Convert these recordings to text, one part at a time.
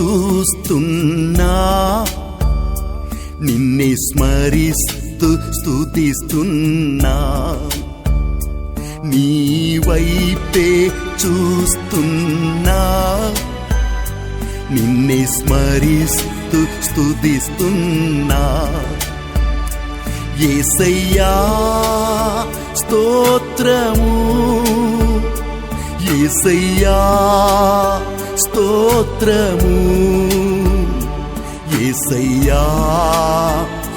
చూస్తున్నా. నిన్నే స్మరిస్తూ స్తుతిస్తున్నా. నీ వైపే చూస్తున్నా. నిన్నే స్మరిస్తూ స్తుతిస్తున్నా. ఏసయ్యా స్తోత్రము. ఏసయ్యా స్తోత్రము. ఏసయ్యా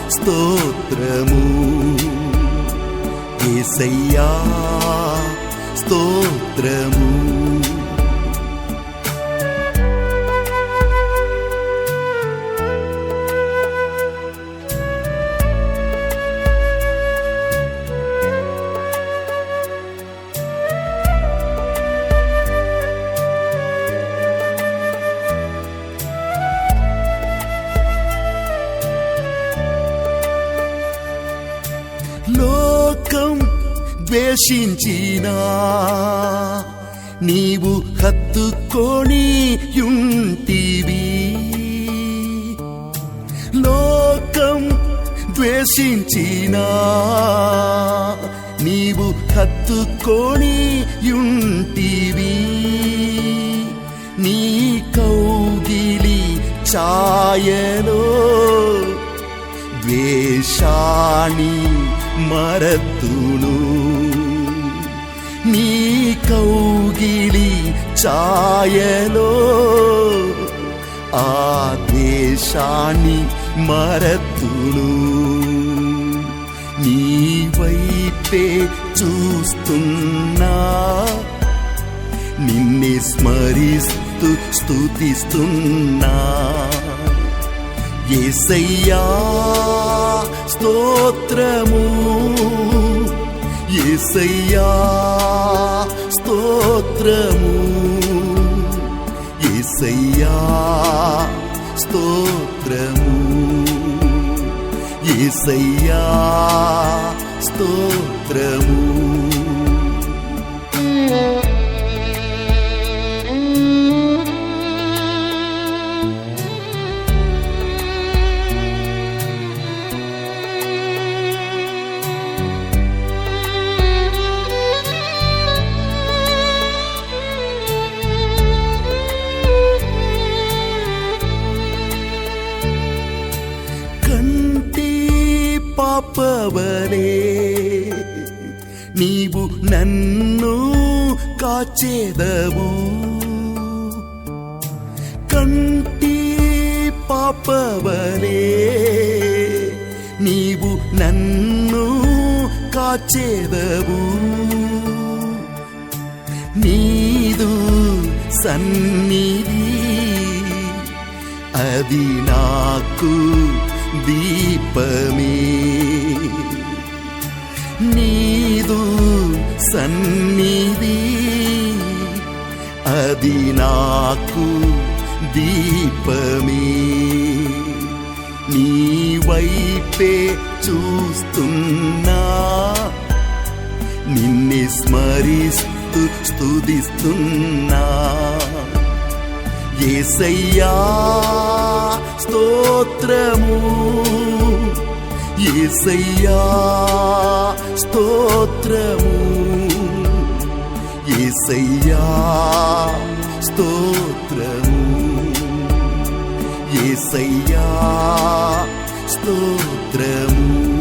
స్తోత్రము. ఏసయ్యా స్తోత్రము. ద్వేషించినా నీవు హత్తుకొని యుంటివి. లోకం ద్వేషించినా నీవు హత్తుకొని యుంటివి. నీ కౌగిలి ఛాయలో ద్వేషాణి మరతును నీ కౌగిలి ఛాయలో ఆ దేశాన్ని మరతును నీ వైపే చూస్తున్నా. నిన్నే స్మరిస్తూ స్తుతిస్తున్నా. ఏసయ్యా స్తోత్రము. ఏసయ్యా స్తోత్రము. ఏసయ్యా స్తోత్రము. ఏసయ్యా స్తోత్రము. పాపవలే నీవు నన్ను కాచేదవు. కంటి పాపవలే. నీవు నన్ను కాచేదవు. నీదు సన్నిధి అది నాకు దీపమే. నీదు సన్నిధి. అది నాకు దీపమే. నీ వైపే చూస్తున్నా. నిన్నే స్మరిస్తూ స్తుతిస్తున్నా. ఏసయ్యా స్తోత్రము. ఏసయ్యా స్తోత్రము. ఏసయ్యా స్తోత్రము. ఏసయ్యా స్తోత్రము.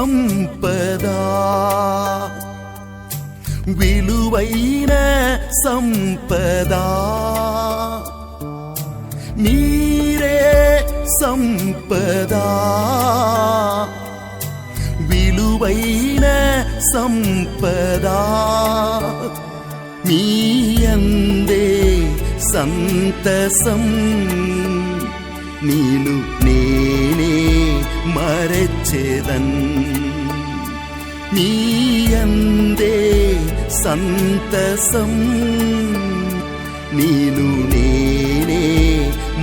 సంపదా విలువైన సంపదా నీరే సంపదా విలువైన సంపదా మీ అందే సంతసం నీను నేనే చేదన్ నీయందే సంతసం నీను నేనే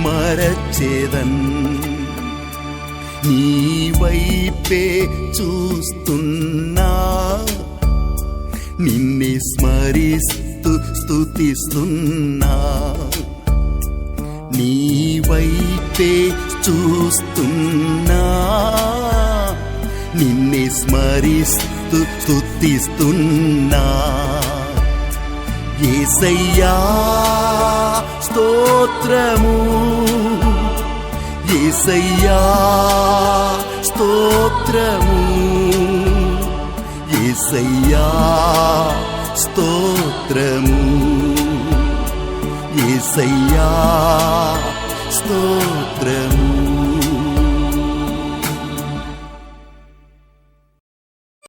మరచేదన్ నీ వైపే చూస్తున్నా నిన్నే స్మరిస్తూ స్తుతిస్తున్నా నీ వైపే చూస్తున్నా నిన్నే స్మరిస్తూ స్తుతిస్తున్నా. ఏసయ్యా స్తోత్రము. ఏసయ్యా స్తోత్రము. ఏసయ్యా స్తోత్రము. ఏసయ్యా స్తోత్రము